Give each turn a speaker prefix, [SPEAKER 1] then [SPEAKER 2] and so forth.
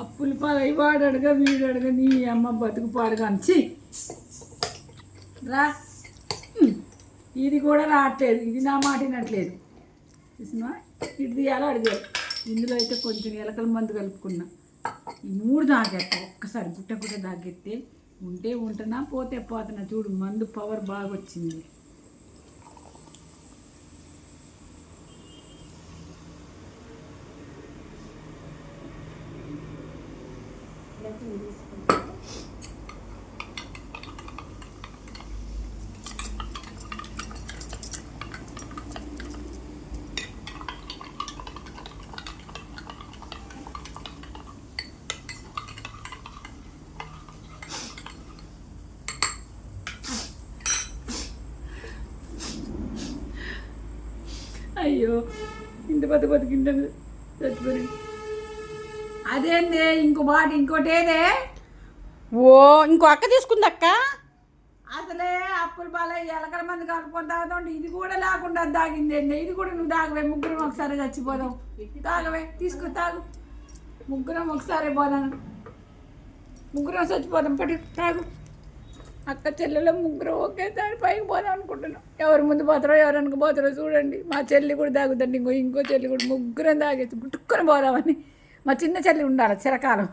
[SPEAKER 1] అప్పులు పాలై వాడు అడగ వీడు అడగ నీ అమ్మ బతుకు పాడు రా. ఇది కూడా రావట్లేదు ఇది నా మాట వినట్లేదు. చూసినా ఇది తీయాలో అడిగారు ఇందులో అయితే కొంచెం ఎలకల మందు కలుపుకున్నా. ఈ మూడు దాగేస్తా ఒక్కసారి గుట్ట గుట్ట దాగెత్తే ఉంటే ఉంటున్నా పోతే పోతున్నా. చూడు మందు పవర్ బాగా వచ్చింది. ஐயோ இந்த பார்த்து பார்த்து கிண்டது சத்து பாருங்க. అదేందే? ఇంకో మాట ఇంకోటి ఏదే?
[SPEAKER 2] ఓ ఇంకో అక్క తీసుకుంది అక్క
[SPEAKER 1] అసలే అప్పుల బాల ఎలకల మంది కలుపుకొని తాగుతుంటే ఇది కూడా లేకుండా తాగింది ఇది కూడా నువ్వు తాగవే ముగ్గురం ఒకసారి చచ్చిపోదాం. తాగవే తీసుకో తాగు. ముగ్గురం ఒకసారి పోదాం. ముగ్గురం చచ్చిపోదాం. పడి తాగు. అక్క చెల్లెలు ముగ్గురం ఒకేసారి పైకి పోదాం అనుకుంటున్నాం. ఎవరు ముందు పోతారో ఎవరు వెనక పోతారో చూడండి. మా చెల్లి కూడా తాగుదండి ఇంకో ఇంకో చెల్లి కూడా ముగ్గురం తాగేసి గుట్టుకొని పోదామని. మా చిన్న చెల్లి ఉండాలి చిరకాలం.